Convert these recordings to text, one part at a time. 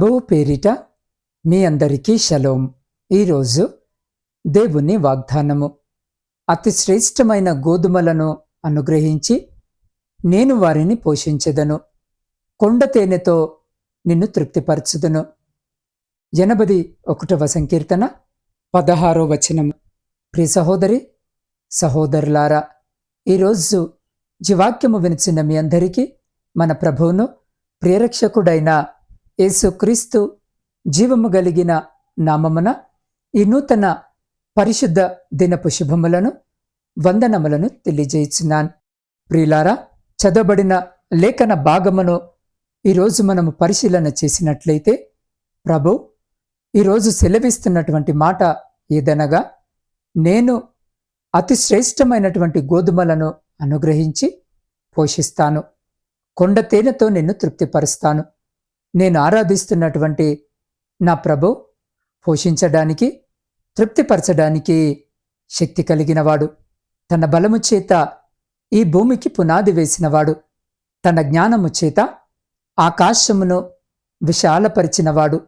ప్రభువు పేరిట మీ అందరికీ షలోం ఈరోజు దేవుని వాగ్దానము. అతి శ్రేష్టమైన గోధుమలను అనుగ్రహించి నేను వారిని పోషించెదను. కొండ తేనెతో నిన్ను తృప్తిపరచుదును. ఎనభది ఒకటవ సంకీర్తన పదహారో వచనము ప్రి సహోదరి సహోదరులారా ఈరోజు జీవాక్యము వినిచిన మీ అందరికీ మన ప్రభువును ప్రియరక్షకుడైన యేసుక్రీస్తు జీవము కలిగిన నామమున ఈ నూతన పరిశుద్ధ దినపు శుభములను వందనములను తెలియజేయుచున్నాను. ప్రియులారా చదవబడిన లేఖన భాగమును ఈరోజు మనము పరిశీలన చేసినట్లయితే ప్రభు ఈరోజు సెలవిస్తున్నటువంటి మాట ఏదనగా నేను అతి శ్రేష్టమైనటువంటి గోధుమలను అనుగ్రహించి పోషిస్తాను. కొండ తేనెతో నిన్ను తృప్తిపరుస్తాను. నేను ఆరాధిస్తున్నటువంటి నా ప్రభు పోషించడానికి తృప్తిపరచడానికి శక్తి కలిగినవాడు. తన బలము చేత ఈ భూమికి పునాది వేసినవాడు. తన జ్ఞానము చేత ఆకాశమును విశాలపరిచినవాడు.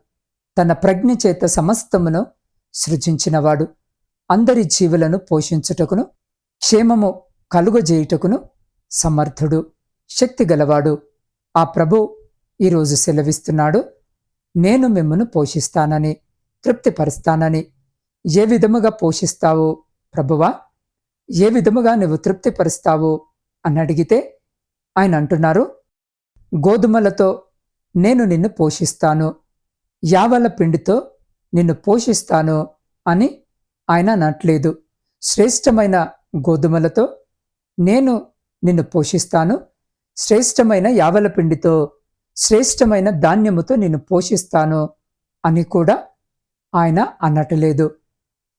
తన ప్రజ్ఞ చేత సమస్తమును సృజించినవాడు. అందరి జీవులను పోషించుటకును క్షేమము కలుగజేయుటకును సమర్థుడు శక్తి గలవాడు. ఆ ప్రభు ఈరోజు సెలవిస్తున్నాడు నేను మిమ్మను పోషిస్తానని తృప్తిపరుస్తానని. ఏ విధముగా పోషిస్తావు ప్రభువా? ఏ విధముగా నువ్వు తృప్తిపరుస్తావు అని అడిగితే ఆయన అంటున్నారు గోధుమలతో నేను నిన్ను పోషిస్తాను యావల పిండితో నిన్ను పోషిస్తాను అని ఆయన అనట్లేదు. శ్రేష్టమైన గోధుమలతో నేను నిన్ను పోషిస్తాను శ్రేష్టమైన యావల పిండితో శ్రేష్టమైన ధాన్యముతో నేను పోషిస్తాను అని కూడా ఆయన అనటలేదు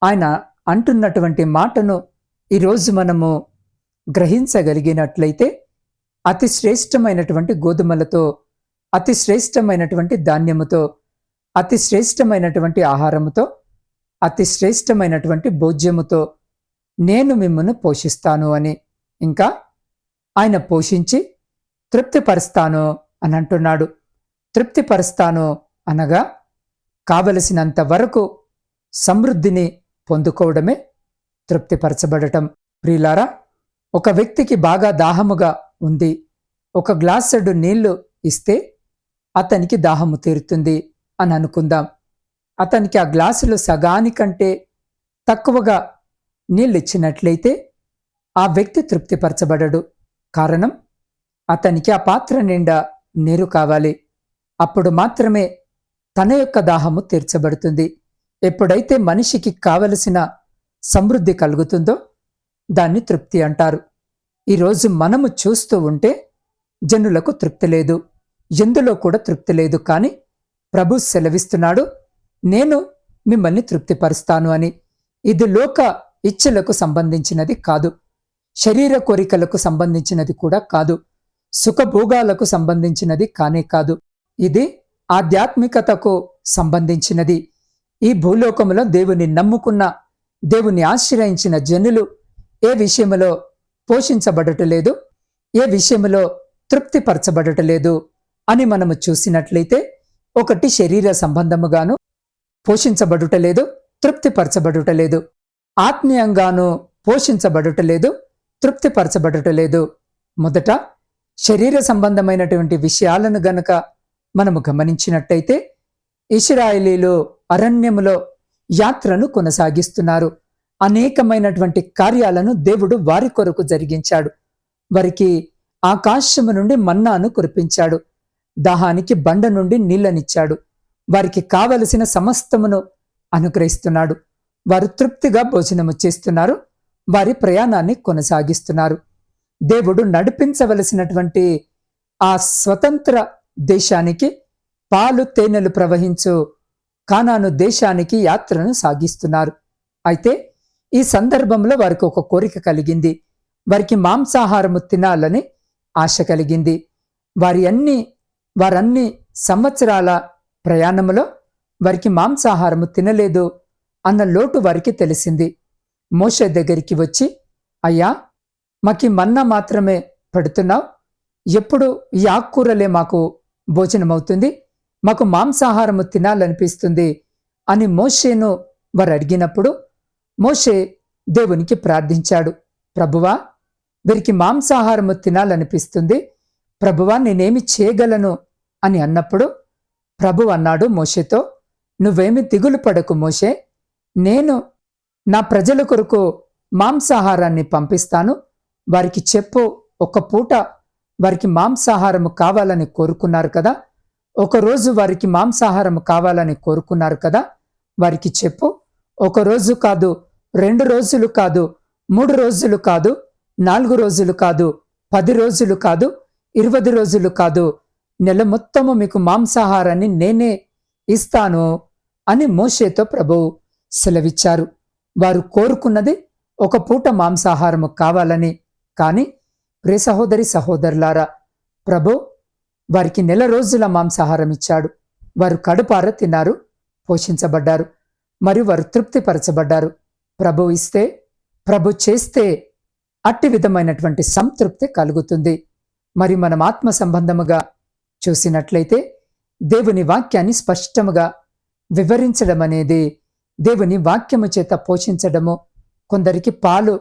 ఆయన అంటున్నటువంటి మాటను ఈరోజు మనము గ్రహించగలిగినట్లయితే అతి శ్రేష్టమైనటువంటి గోధుమలతో అతి శ్రేష్టమైనటువంటి ధాన్యముతో అతి శ్రేష్టమైనటువంటి ఆహారముతో అతి శ్రేష్టమైనటువంటి భోజ్యముతో నేను మిమ్మల్ని పోషిస్తాను అని. ఇంకా ఆయన పోషించి తృప్తిపరుస్తాను అని అంటున్నాడు. తృప్తిపరుస్తాను అనగా కావలసినంత వరకు సమృద్ధిని పొందుకోవడమే తృప్తిపరచబడటం. ప్రియులారా ఒక వ్యక్తికి బాగా దాహముగా ఉంది. ఒక గ్లాసెడు నీళ్ళు ఇస్తే అతనికి దాహము తీరుతుంది అని అనుకుందాం. అతనికి ఆ గ్లాసులో సగానికంటే తక్కువగా నీళ్ళు ఇచ్చినట్లయితే ఆ వ్యక్తి తృప్తిపరచబడడు. కారణం అతనికి ఆ పాత్ర నిండా నీరు కావాలి. అప్పుడు మాత్రమే తన యొక్క దాహము తీర్చబడుతుంది. ఎప్పుడైతే మనిషికి కావలసిన సమృద్ధి కలుగుతుందో దాన్ని తృప్తి అంటారు. ఈరోజు మనము చూస్తూ ఉంటే జనులకు తృప్తి లేదు. ఎందులో కూడా తృప్తి లేదు. కానీ ప్రభు సెలవిస్తున్నాడు నేను మిమ్మల్ని తృప్తిపరుస్తాను అని. ఇది లోక ఇచ్చలకు సంబంధించినది కాదు. శరీర కోరికలకు సంబంధించినది కూడా కాదు. సుఖభోగాలకు సంబంధించినది కానే కాదు. ఇది ఆధ్యాత్మికతకు సంబంధించినది. ఈ భూలోకములో దేవుని నమ్ముకున్న దేవుని ఆశ్రయించిన జనులు ఏ విషయంలో పోషించబడటలేదు ఏ విషయములో తృప్తిపరచబడటలేదు అని మనము చూసినట్లయితే ఒకటి శరీర సంబంధముగాను పోషించబడుటలేదు తృప్తిపరచబడుటలేదు ఆత్మీయంగాను పోషించబడుటలేదు తృప్తిపరచబడుటలేదు మొదట శరీర సంబంధమైనటువంటి విషయాలను గనక మనము గమనించినట్టయితే ఇస్రాయేలీలు అరణ్యములో యాత్రను కొనసాగిస్తున్నారు. అనేకమైనటువంటి కార్యాలను దేవుడు వారి కొరకు జరిగించాడు. వారికి ఆకాశము నుండి మన్నాను కురిపించాడు. దాహానికి బండ నుండి నీళ్ళనిచ్చాడు వారికి కావలసిన సమస్తమును అనుగ్రహిస్తున్నాడు. వారు తృప్తిగా భోజనము చేస్తున్నారు. వారి ప్రయాణాన్ని కొనసాగిస్తున్నారు. దేవుడు నడిపించవలసినటువంటి ఆ స్వతంత్ర దేశానికి పాలు తేనెలు ప్రవహించు కానాను దేశానికి యాత్రను సాగిస్తున్నారు. అయితే ఈ సందర్భంలో వారికి ఒక కోరిక కలిగింది. వారికి మాంసాహారము తినాలని ఆశ కలిగింది. వారి అన్ని వారన్ని సంవత్సరాల ప్రయాణములో వారికి మాంసాహారము తినలేదు అన్న లోటు వారికి తెలిసింది. మోషే దగ్గరికి వచ్చి అయ్యా మాకి మన్నా మాత్రమే పెడుతున్నావు ఎప్పుడు ఈ ఆకుకూరలే మాకు భోజనం అవుతుంది మాకు మాంసాహారము తినాలనిపిస్తుంది అని మోషేను వారు అడిగినప్పుడు మోషే దేవునికి ప్రార్థించాడు. ప్రభువా వీరికి మాంసాహారము తినాలనిపిస్తుంది. ప్రభువా నేనేమి చేయగలను అని అన్నప్పుడు ప్రభు అన్నాడు మోషేతో నువ్వేమి దిగులు పడకు మోషే. నేను నా ప్రజల కొరకు మాంసాహారాన్ని పంపిస్తాను. వారికి చెప్పు ఒక పూట వారికి మాంసాహారము కావాలని కోరుకున్నారు కదా? ఒకరోజు వారికి మాంసాహారం కావాలని కోరుకున్నారు కదా? వారికి చెప్పు ఒక రోజు కాదు రెండు రోజులు కాదు మూడు రోజులు కాదు నాలుగు రోజులు కాదు పది రోజులు కాదు ఇరవై రోజులు కాదు నెల మొత్తము మీకు మాంసాహారాన్ని నేనే ఇస్తాను అని మోషేతో ప్రభువు సెలవిచ్చారు. వారు కోరుకున్నది ఒక పూట మాంసాహారము కావాలని కాని ప్రే సహోదరి సహోదరులారా ప్రభు వారికి నెల రోజుల మాంసాహారం ఇచ్చాడు. వారు కడుపార తిన్నారు పోషించబడ్డారు మరియు వారు తృప్తిపరచబడ్డారు. ప్రభు ఇస్తే ప్రభు చేస్తే అట్టి విధమైనటువంటి సంతృప్తి కలుగుతుంది. మరి మనం ఆత్మ సంబంధముగా చూసినట్లయితే దేవుని వాక్యాన్ని స్పష్టముగా వివరించడం అనేది దేవుని వాక్యము చేత పోషించడము కొందరికి పాలు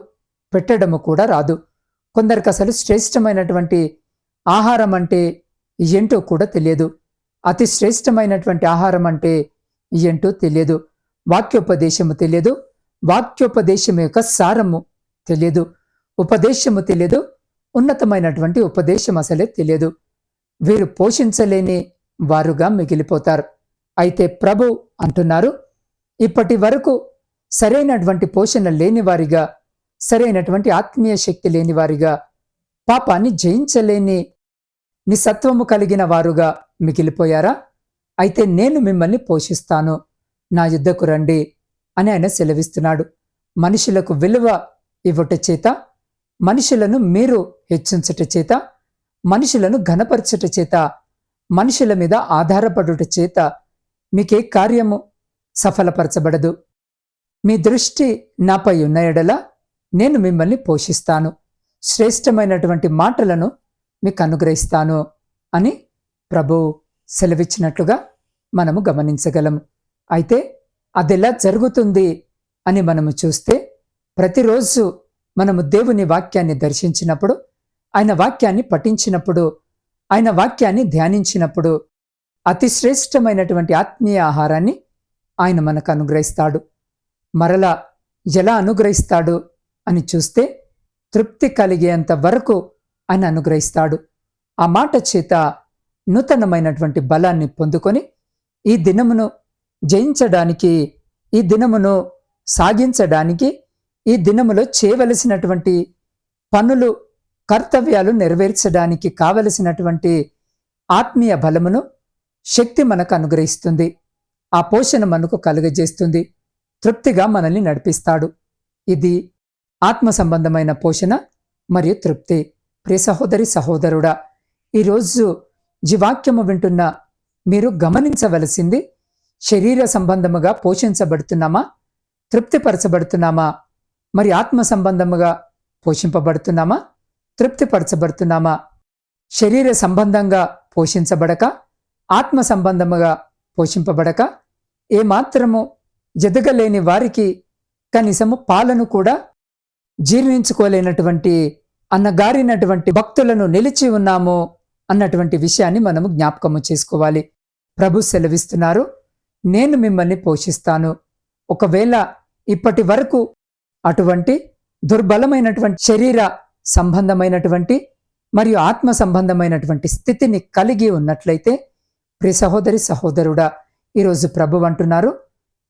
పెట్టడము కూడా రాదు. కొందరికి అసలు శ్రేష్టమైనటువంటి ఆహారం అంటే ఏంటో కూడా తెలియదు. అతి శ్రేష్టమైనటువంటి ఆహారం అంటే ఏంటో తెలియదు. వాక్యోపదేశము తెలియదు. వాక్యోపదేశం యొక్క సారము తెలియదు. ఉపదేశము తెలియదు. ఉన్నతమైనటువంటి ఉపదేశం అసలే తెలియదు. వీరు పోషించలేని వారుగా మిగిలిపోతారు. అయితే ప్రభు అంటున్నారు ఇప్పటి వరకు సరైనటువంటి పోషణ లేని వారిగా సరైనటువంటి ఆత్మీయ శక్తి లేని వారిగా పాపాన్ని జయించలేని నిసత్వము కలిగిన వారుగా మిగిలిపోయారా? అయితే నేను మిమ్మల్ని పోషిస్తాను. నా యుద్ధకు రండి అని ఆయన సెలవిస్తున్నాడు. మనుషులకు విలువ ఇవ్వట చేత మనుషులను మీరు హెచ్చించట చేత మనుషులను ఘనపరచుట చేత మనుషుల మీద ఆధారపడుట చేత మీకే కార్యము సఫలపరచబడదు. మీ దృష్టి నాపై ఉన్న ఎడల నేను మిమ్మల్ని పోషిస్తాను. శ్రేష్టమైనటువంటి మాటలను మీకు అనుగ్రహిస్తాను అని ప్రభు సెలవిచ్చినట్లుగా మనము గమనించగలము అయితే అదెలా జరుగుతుంది అని మనము చూస్తే ప్రతిరోజు మనము దేవుని వాక్యాన్ని దర్శించినప్పుడు ఆయన వాక్యాన్ని పఠించినప్పుడు ఆయన వాక్యాన్ని ధ్యానించినప్పుడు అతి శ్రేష్టమైనటువంటి ఆత్మీయ ఆహారాన్ని ఆయన మనకు అనుగ్రహిస్తాడు. మరలా ఎలా అనుగ్రహిస్తాడు? అని చూస్తే తృప్తి కలిగేంత వరకు ఆయన అనుగ్రహిస్తాడు. ఆ మాట చేత నూతనమైనటువంటి బలాన్ని పొందుకొని ఈ దినమును జయించడానికి ఈ దినమును సాగించడానికి ఈ దినములో చేయవలసినటువంటి పనులు కర్తవ్యాలు నెరవేర్చడానికి కావలసినటువంటి ఆత్మీయ బలమును శక్తి మనకు అనుగ్రహిస్తుంది. ఆ పోషణ మనకు కలుగజేస్తుంది. తృప్తిగా మనల్ని నడిపిస్తాడు. ఇది ఆత్మ సంబంధమైన పోషణ మరియు తృప్తి. ప్రియ సహోదరి సహోదరుడా ఈరోజు జీవాక్యము వింటున్న మీరు గమనించవలసింది శరీర సంబంధముగా పోషించబడుతున్నామా తృప్తిపరచబడుతున్నామా మరి ఆత్మ సంబంధముగా పోషింపబడుతున్నామా తృప్తిపరచబడుతున్నామా శరీర సంబంధంగా పోషించబడక ఆత్మ సంబంధముగా పోషింపబడక ఏమాత్రము ఎదగలేని వారికి కనీసము పాలను కూడా జీర్ణించుకోలేనటువంటి అన్నగారినటువంటి భక్తులను నిలిచి ఉన్నాము అన్నటువంటి విషయాన్ని మనము జ్ఞాపకము చేసుకోవాలి. ప్రభు సెలవిస్తున్నారు నేను మిమ్మల్ని పోషిస్తాను. ఒకవేళ ఇప్పటి వరకు అటువంటి దుర్బలమైనటువంటి శరీర సంబంధమైనటువంటి మరియు ఆత్మ సంబంధమైనటువంటి స్థితిని కలిగి ఉన్నట్లయితే ప్రియ సహోదరి సహోదరుడా ఈరోజు ప్రభు అంటున్నారు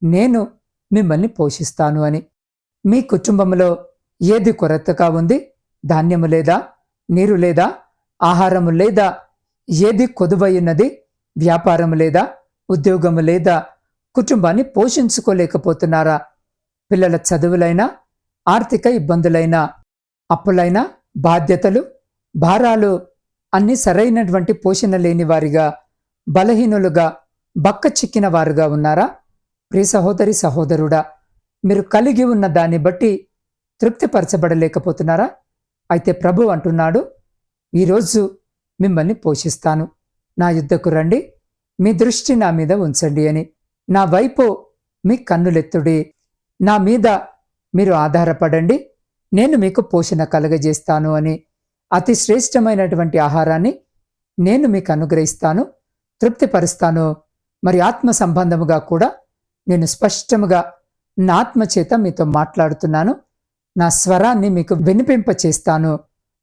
నేను మిమ్మల్ని పోషిస్తాను అని. మీ కుటుంబంలో ఏది కొరతగా ఉంది? ధాన్యము లేదా నీరు లేదా ఆహారము లేదా ఏది కొదువైనది? వ్యాపారము లేదా ఉద్యోగము లేదా కుటుంబాన్ని పోషించుకోలేకపోతున్నారా? పిల్లల చదువులైనా ఆర్థిక ఇబ్బందులైనా అప్పులైనా బాధ్యతలు భారాలు అన్ని సరైనటువంటి పోషణ లేని వారిగా బలహీనులుగా బక్క చిక్కిన వారుగా ఉన్నారా? ప్రియ సహోదరి సహోదరుడా మీరు కలిగి ఉన్న దాన్ని బట్టి తృప్తిపరచబడలేకపోతున్నారా? అయితే ప్రభు అంటున్నాడు ఈరోజు మిమ్మల్ని పోషిస్తాను. నా యుద్ధకు రండి మీ దృష్టి నా మీద ఉంచండి అని. నా వైపు మీ కన్నులెత్తుడి నా మీద మీరు ఆధారపడండి నేను మీకు పోషణ కలగజేస్తాను అని. అతి శ్రేష్టమైనటువంటి ఆహారాన్ని నేను మీకు అనుగ్రహిస్తాను తృప్తిపరుస్తాను. మరి ఆత్మ సంబంధముగా కూడా నేను స్పష్టముగా నా ఆత్మ చేత మీతో మాట్లాడుతున్నాను. నా స్వరాన్ని మీకు వినిపింప చేస్తాను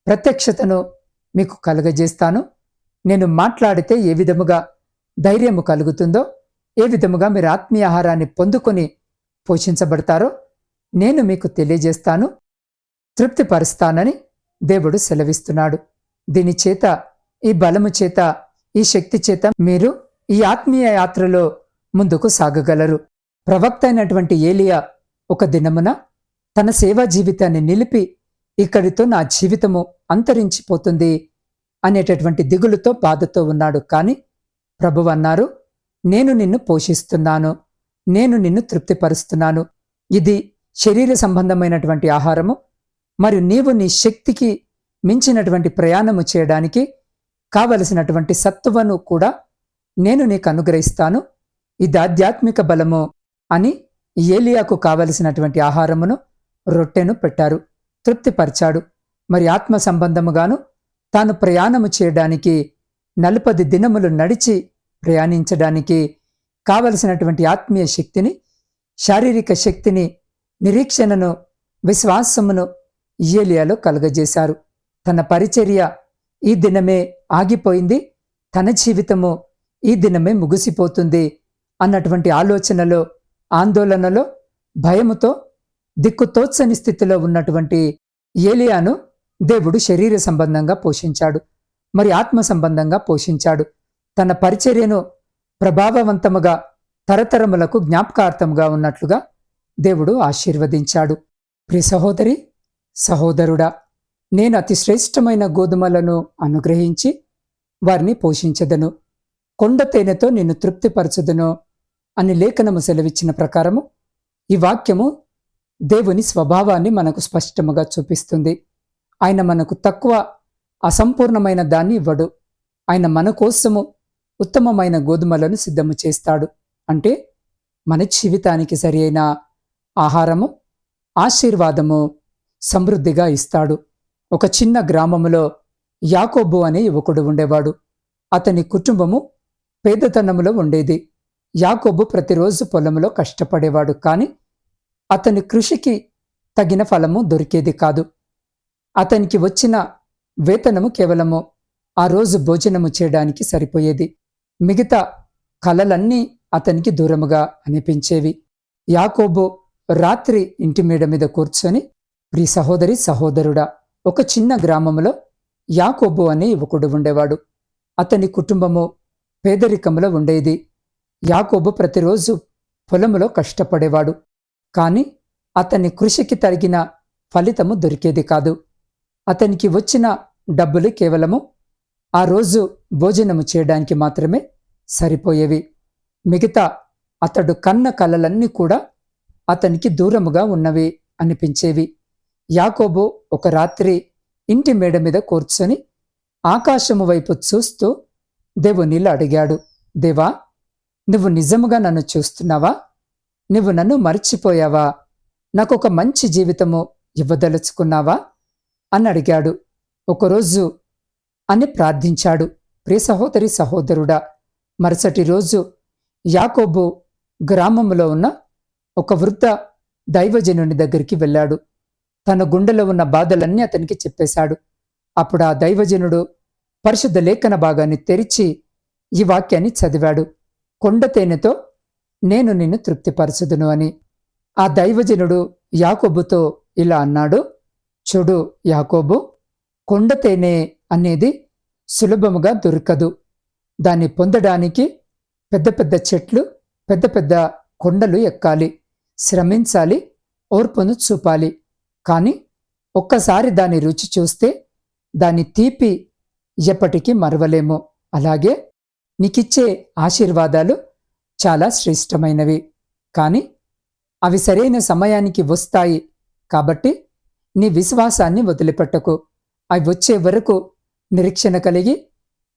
ప్రత్యక్షతను మీకు కలుగజేస్తాను. నేను మాట్లాడితే ఏ విధముగా ధైర్యము కలుగుతుందో ఏ విధముగా మీరు ఆత్మీయ ఆహారాన్ని పొందుకొని పోషించబడతారో నేను మీకు తెలియజేస్తాను. తృప్తిపరుస్తానని దేవుడు సెలవిస్తున్నాడు. దీని చేత ఈ బలము చేత ఈ శక్తి చేత మీరు ఈ ఆత్మీయ యాత్రలో ముందుకు సాగగలరు. ప్రవక్త అయినటువంటి ఏలియా ఒక దినమున తన సేవా జీవితాన్ని నిలిపి ఇక్కడితో నా జీవితము అంతరించిపోతుంది అనేటటువంటి దిగులుతో బాధతో ఉన్నాడు. కాని ప్రభు అన్నారు నేను నిన్ను పోషిస్తున్నాను నేను నిన్ను తృప్తిపరుస్తున్నాను. ఇది శరీర సంబంధమైనటువంటి ఆహారము మరియు నీవు నీ శక్తికి మించినటువంటి ప్రయాణము చేయడానికి కావలసినటువంటి సత్తువను కూడా నేను నీకు అనుగ్రహిస్తాను. ఇది ఆధ్యాత్మిక బలము అని ఏలియాకు కావలసినటువంటి ఆహారమును రొట్టెను పెట్టారు. తృప్తిపరిచాడు. మరి ఆత్మ సంబంధముగాను తాను ప్రయాణము చేయడానికి నలుపది దినములు నడిచి ప్రయాణించడానికి కావలసినటువంటి ఆత్మీయ శక్తిని శారీరక శక్తిని నిరీక్షణను విశ్వాసమును ఏలియాలో కలుగజేశారు. తన పరిచర్య ఈ దినమే ఆగిపోయింది. తన జీవితము ఈ దినమే ముగిసిపోతుంది అన్నటువంటి ఆలోచనలో ఆందోళనలో భయముతో దిక్కుతోచని స్థితిలో ఉన్నటువంటి ఏలియాను దేవుడు శరీర సంబంధంగా పోషించాడు. మరి ఆత్మ సంబంధంగా పోషించాడు. తన పరిచర్యను ప్రభావవంతముగా తరతరములకు జ్ఞాపకార్థముగా ఉన్నట్లుగా దేవుడు ఆశీర్వదించాడు. ప్రియ సహోదరి సహోదరుడా నేను అతి శ్రేష్టమైన గోధుమలను అనుగ్రహించి వారిని పోషించదను. కొండ తేనెతో నిన్ను తృప్తిపరచుదును అని లేఖనము సెలవిచ్చిన ప్రకారము ఈ వాక్యము దేవుని స్వభావాన్ని మనకు స్పష్టముగా చూపిస్తుంది. ఆయన మనకు తక్కువ అసంపూర్ణమైన దాన్ని ఇవ్వడు. ఆయన మన కోసము ఉత్తమమైన గోధుమలను సిద్ధము చేస్తాడు. అంటే మన జీవితానికి సరి అయిన ఆహారము ఆశీర్వాదము సమృద్ధిగా ఇస్తాడు. ఒక చిన్న గ్రామములో యాకోబు అనే యువకుడు ఉండేవాడు. అతని కుటుంబము పేదతనములో ఉండేది. యాకోబు ప్రతిరోజు పొలంలో కష్టపడేవాడు. కాని అతని కృషికి తగిన ఫలము దొరికేది కాదు. అతనికి వచ్చిన వేతనము కేవలము ఆ రోజు భోజనము చేయడానికి సరిపోయేది. మిగతా కలలన్నీ అతనికి దూరముగా అనిపించేవి. యాకోబు రాత్రి ఇంటి మేడ మీద కూర్చొని ప్రి సహోదరి సహోదరుడా ఒక చిన్న గ్రామంలో యాకోబు అనే యువకుడు ఉండేవాడు. అతని కుటుంబము పేదరికంలో ఉండేది. యాకోబు ప్రతిరోజు పొలములో కష్టపడేవాడు. కాని అతని కృషికి తగిన ఫలితము దొరికేది కాదు. అతనికి వచ్చిన డబ్బులు కేవలము ఆ రోజు భోజనము చేయడానికి మాత్రమే సరిపోయేవి. మిగతా అతడు కన్న కలలన్నీ కూడా అతనికి దూరముగా ఉన్నవి అనిపించేవి. యాకోబు ఒక రాత్రి ఇంటి మేడ మీద కూర్చొని ఆకాశము వైపు చూస్తూ దేవునిలా అడిగాడు దేవా నువ్వు నిజముగా నన్ను చూస్తున్నావా? నువ్వు నన్ను మర్చిపోయావా? నాకొక మంచి జీవితము ఇవ్వదలుచుకున్నావా? అని అడిగాడు. ఒకరోజు అని ప్రార్థించాడు. ప్రియ సహోదరి సహోదరుడా మరుసటి రోజు యాకోబు గ్రామంలో ఉన్న ఒక వృద్ధ దైవజనుని దగ్గరికి వెళ్ళాడు. తన గుండెలో ఉన్న బాధలన్నీ అతనికి చెప్పేశాడు. అప్పుడు ఆ దైవజనుడు పరిశుద్ధ లేఖన భాగాన్ని తెరిచి ఈ వాక్యాన్ని చదివాడు. కొండ తేనెతో నేను నిన్ను తృప్తిపరచుదును అని. ఆ దైవజనుడు యాకోబుతో ఇలా అన్నాడు చూడు యాకోబు కొండ తేనె అనేది సులభముగా దొరకదు. దాన్ని పొందడానికి పెద్ద పెద్ద చెట్లు పెద్ద పెద్ద కొండలు ఎక్కాలి. శ్రమించాలి ఓర్పును చూపాలి. కానీ ఒక్కసారి దాని రుచి చూస్తే దాని తీపి ఎప్పటికీ మరవలేము. అలాగే నీకిచ్చే ఆశీర్వాదాలు చాలా శ్రేష్టమైనవి. కానీ అవి సరైన సమయానికి వస్తాయి. కాబట్టి నీ విశ్వాసాన్ని వదిలిపెట్టకు. అవి వచ్చే వరకు నిరీక్షణ కలిగి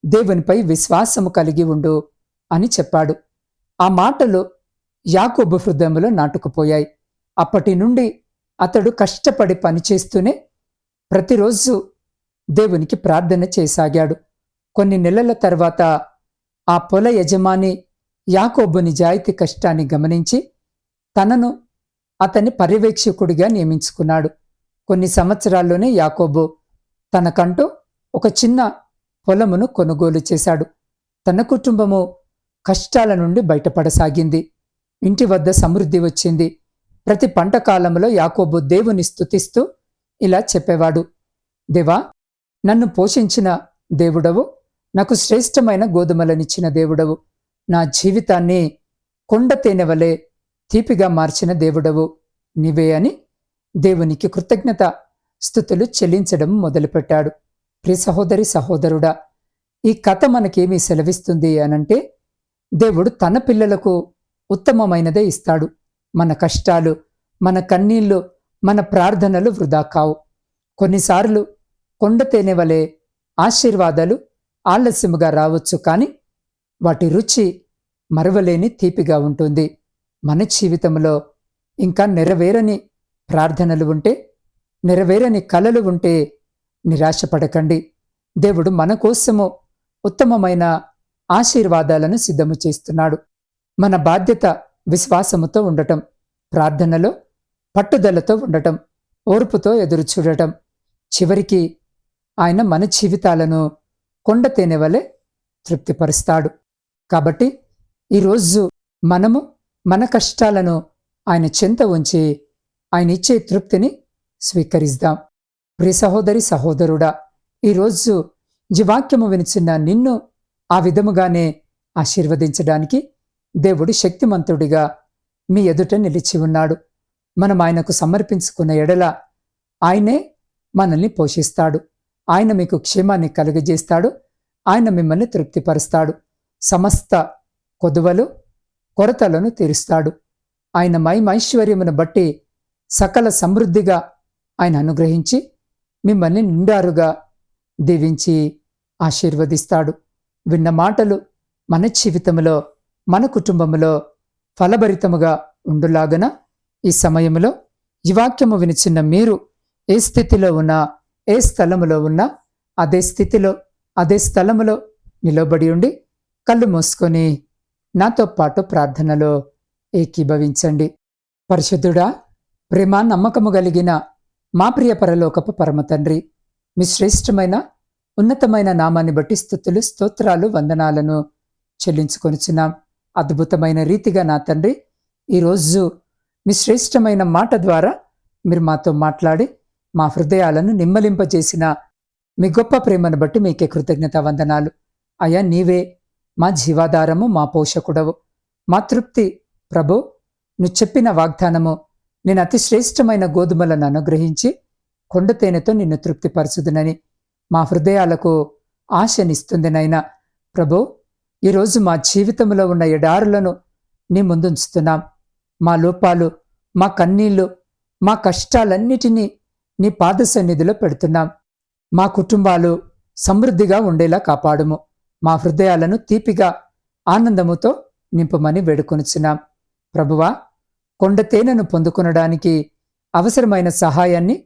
దేవునిపై విశ్వాసము కలిగి ఉండు అని చెప్పాడు. ఆ మాటలు యాకోబు హృదయంలో నాటుకుపోయాయి. అప్పటి నుండి అతడు కష్టపడి పనిచేస్తూనే ప్రతిరోజు దేవునికి ప్రార్థన చేసాగాడు. కొన్ని నెలల తర్వాత ఆ పొల యజమాని యాకోబు నిజాయితీ కష్టాన్ని గమనించి తనను అతన్ని పర్యవేక్షకుడిగా నియమించుకున్నాడు. కొన్ని సంవత్సరాల్లోనే యాకోబు తనకంటూ ఒక చిన్న పొలమును కొనుగోలు చేశాడు. తన కుటుంబము కష్టాల నుండి బయటపడసాగింది. ఇంటి వద్ద సమృద్ధి వచ్చింది. ప్రతి పంట కాలంలో యాకోబు దేవుని స్తుతిస్తూ ఇలా చెప్పేవాడు. దేవా నన్ను పోషించిన దేవుడవు నాకు శ్రేష్టమైన గోధుమలనిచ్చిన దేవుడవు. నా జీవితాన్ని కొండ తేనె వలె తీపిగా మార్చిన దేవుడవు నీవే అని దేవునికి కృతజ్ఞత స్థుతులు చెల్లించడం మొదలుపెట్టాడు. ప్రి సహోదరి సహోదరుడా ఈ కథ మనకేమీ సెలవిస్తుంది అనంటే దేవుడు తన పిల్లలకు ఉత్తమమైనదే ఇస్తాడు. మన కష్టాలు మన కన్నీళ్ళు మన ప్రార్థనలు వృధా కావు. కొన్నిసార్లు కొండ తేనె వలె ఆశీర్వాదాలు ఆలస్యముగా రావచ్చు కానీ వాటి రుచి మరవలేని తీపిగా ఉంటుంది. మన జీవితంలో ఇంకా నెరవేరని ప్రార్థనలు ఉంటే నెరవేరని కలలు ఉంటే నిరాశపడకండి. దేవుడు మన కోసము ఉత్తమమైన ఆశీర్వాదాలను సిద్ధము చేస్తున్నాడు. మన బాధ్యత విశ్వాసముతో ఉండటం ప్రార్థనలో పట్టుదలతో ఉండటం ఓర్పుతో ఎదురు చూడటం. చివరికి ఆయన మన జీవితాలను కొండ తేనె వలె తృప్తిపరుస్తాడు. కాబట్టి ఈరోజు మనము మన కష్టాలను ఆయన చెంత ఉంచి ఆయన ఇచ్చే తృప్తిని స్వీకరిద్దాం. ప్రియ సహోదరి సహోదరుడా ఈరోజు జీవాక్యము వినిచిన నిన్ను ఆ విధముగానే ఆశీర్వదించడానికి దేవుడు శక్తిమంతుడిగా మీ ఎదుట నిలిచి ఉన్నాడు. మనం ఆయనకు సమర్పించుకున్న ఎడల ఆయనే మనల్ని పోషిస్తాడు. ఆయన మీకు క్షేమాన్ని కలుగజేస్తాడు. ఆయన మిమ్మల్ని తృప్తిపరుస్తాడు. సమస్త కొదువలు కొరతలను తీరుస్తాడు. ఆయన మైమైశ్వర్యమును బట్టి సకల సమృద్ధిగా ఆయన అనుగ్రహించి మిమ్మల్ని నిండారుగా దీవించి ఆశీర్వదిస్తాడు. విన్న మాటలు మన జీవితంలో మన కుటుంబంలో ఫలభరితముగా ఉండులాగన ఈ సమయంలో ఈ వాక్యము వినిచిన్న మీరు ఏ స్థితిలో ఉన్నా ఏ స్థలములో ఉన్నా అదే స్థితిలో అదే స్థలములో నిలబడి ఉండి కళ్ళు మూసుకొని నాతో పాటు ప్రార్థనలో ఏకీభవించండి. పరిశుద్ధుడా ప్రేమ నమ్మకము కలిగిన మా ప్రియ పరలోకపు పరమ తండ్రి మీ శ్రేష్టమైన ఉన్నతమైన నామాన్ని బట్టి స్థుతులు స్తోత్రాలు వందనాలను చెల్లించుకొనిచున్నాం. అద్భుతమైన రీతిగా నా తండ్రి ఈరోజు మీ శ్రేష్టమైన మాట ద్వారా మీరు మాతో మాట్లాడి మా హృదయాలను నిమ్మలింపజేసిన మీ గొప్ప ప్రేమను బట్టి మీకే కృతజ్ఞత వందనాలు అయా నీవే మా జీవాధారము మా పోషకుడవు. మా తృప్తి ప్రభు నువ్వు చెప్పిన వాగ్దానము నేను అతి శ్రేష్టమైన గోధుమలను అనుగ్రహించి కొండ తేనెతో నిన్ను తృప్తిపరచుదునని మా హృదయాలకు ఆశనిస్తుంది నైనా ప్రభు ఈరోజు మా జీవితంలో ఉన్న ఎడారులను నీ ముందుంచుతున్నాం. మా లోపాలు మా కన్నీళ్ళు మా కష్టాలన్నిటినీ నీ పాద సన్నిధిలో పెడుతున్నాం. మా కుటుంబాలు సమృద్ధిగా ఉండేలా కాపాడుము. మా హృదయాలను తీపిగా ఆనందముతో నింపమని వేడుకొనుచున్నాం. ప్రభువా కొండ తేనెను పొందుకొనడానికి అవసరమైన సహాయాన్ని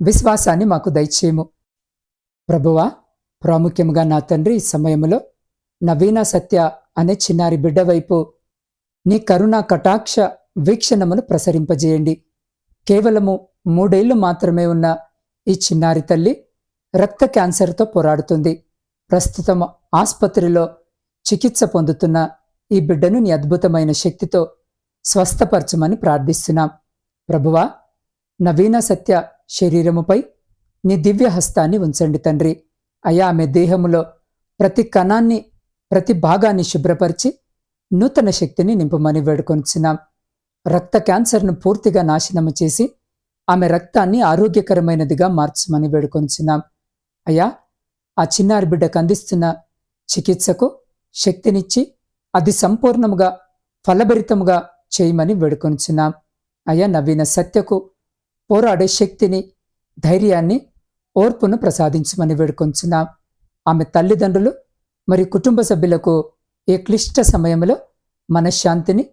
విశ్వాసాన్ని మాకు దయచేయము. ప్రభువా ప్రాముఖ్యంగా నా తండ్రి ఈ సమయంలో నవీన సత్య అనే చిన్నారి బిడ్డ వైపు నీ కరుణా కటాక్ష వీక్షణమును ప్రసరింపజేయండి. కేవలము మూడేళ్ళు మాత్రమే ఉన్న ఈ చిన్నారి తల్లి రక్త క్యాన్సర్తో పోరాడుతుంది. ప్రస్తుతం ఆసుపత్రిలో చికిత్స పొందుతున్న ఈ బిడ్డను నీ అద్భుతమైన శక్తితో స్వస్థపరచమని ప్రార్థిస్తున్నాం. ప్రభువా నవీన సత్య శరీరముపై నీ దివ్య హస్తాన్ని ఉంచండి తండ్రి. అయా ఆమె దేహములో ప్రతి కణాన్ని ప్రతి భాగాన్ని శుభ్రపరిచి నూతన శక్తిని నింపమని వేడుకొనిచున్నాం రక్త క్యాన్సర్ను పూర్తిగా నాశనము చేసి ఆమె రక్తాన్ని ఆరోగ్యకరమైనదిగా మార్చమని వేడుకొనిచున్నాం అయ్యా ఆ చిన్నారి బిడ్డకు అందిస్తున్న చికిత్సకు శక్తినిచ్చి అది సంపూర్ణముగా ఫలభరితముగా చేయమని వేడుకొనిచున్నాం. అయ్యా నవీన సత్యకు పోరాడే శక్తిని ధైర్యాన్ని ఓర్పును ప్రసాదించమని వేడుకొంచున్నాం ఆమె తల్లిదండ్రులు మరి కుటుంబ సభ్యులకు ఏ క్లిష్ట సమయంలో మనశ్శాంతిని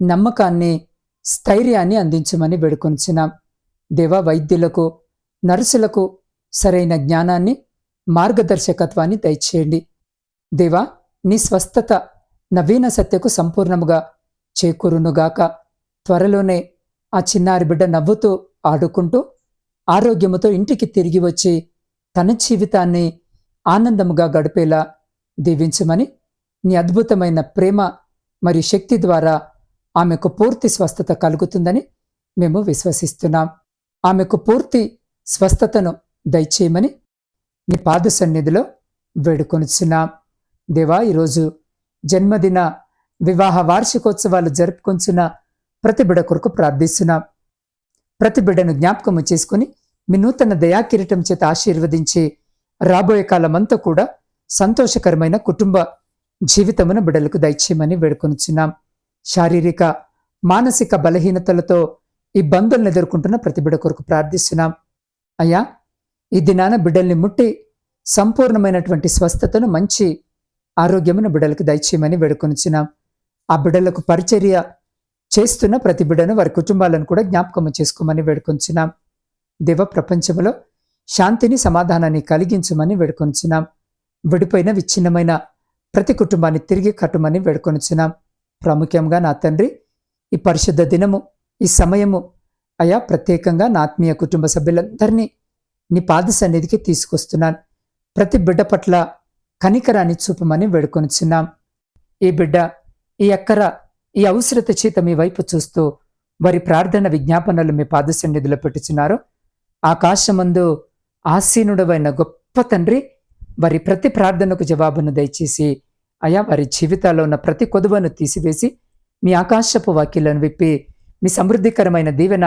నమ్మకాన్ని స్థైర్యాన్ని అందించమని వేడుకొంచున్నాం దేవ వైద్యులకు నర్సులకు సరైన జ్ఞానాన్ని మార్గదర్శకత్వాన్ని దయచేయండి. దేవా నీ స్వస్థత నవీన సత్యకు సంపూర్ణముగా చేకూరునుగాక త్వరలోనే ఆ చిన్నారి బిడ్డ నవ్వుతూ ఆడుకుంటూ ఆరోగ్యముతో ఇంటికి తిరిగి వచ్చి తన జీవితాన్ని ఆనందముగా గడిపేలా దీవించమని నీ అద్భుతమైన ప్రేమ మరియు శక్తి ద్వారా ఆమెకు పూర్తి స్వస్థత కలుగుతుందని మేము విశ్వసిస్తున్నాం. ఆమెకు పూర్తి స్వస్థతను దయచేయమని నీ పాద సన్నిధిలో వేడుకొనిచున్నాం. దేవా ఈరోజు జన్మదిన వివాహ వార్షికోత్సవాలు జరుపుకొంచున్న ప్రతి బిడ కొరకు ప్రార్థిస్తున్నాం. ప్రతి బిడ్డను జ్ఞాపకము చేసుకుని మీ నూతన దయాకిరీటం చేత ఆశీర్వదించి రాబోయే కాలమంతా కూడా సంతోషకరమైన కుటుంబ జీవితమును బిడలకు దయచేయమని వేడుకొనిచున్నాం. శారీరక మానసిక బలహీనతలతో ఇబ్బందులను ఎదుర్కొంటున్న ప్రతి బిడ కొరకు ప్రార్థిస్తున్నాం. అయ్యా ఈ దినాన బిడ్డల్ని ముట్టి సంపూర్ణమైనటువంటి స్వస్థతను మంచి ఆరోగ్యమును బిడ్డలకు దయచేయమని వేడుకొనిచ్చినాం ఆ బిడ్డలకు పరిచర్య చేస్తున్న ప్రతి బిడ్డను వారి కుటుంబాలను కూడా జ్ఞాపకము చేసుకోమని వేడుకొంచున్నాం దేవ ప్రపంచంలో శాంతిని సమాధానాన్ని కలిగించమని వేడుకొంచున్నాం విడిపోయిన విచ్ఛిన్నమైన ప్రతి కుటుంబాన్ని తిరిగి కట్టుమని వేడుకొనిచున్నాం. ప్రాముఖ్యంగా నా తండ్రి ఈ పరిశుద్ధ దినము ఈ సమయము అయా ప్రత్యేకంగా నా ఆత్మీయ కుటుంబ సభ్యులందరినీ నీ పాద సన్నిధికి తీసుకొస్తున్నాను. ప్రతి బిడ్డ పట్ల కనికరాన్ని చూపమని వేడుకొనిచున్నాం. ఈ బిడ్డ ఈ అక్కర ఈ అవసరత చేత మీ వైపు చూస్తూ వారి ప్రార్థన విజ్ఞాపనలు మీ పాద సన్నిధిలో పెట్టుచున్నారు. ఆకాశమందు ఆసీనుడవైన గొప్ప తండ్రి వారి ప్రతి ప్రార్థనకు జవాబును దయచేసి అయా వారి జీవితాల్లో ఉన్న ప్రతి కొదువను తీసివేసి మీ ఆకాశపు వాక్యలను విప్పి మీ సమృద్ధికరమైన దీవెన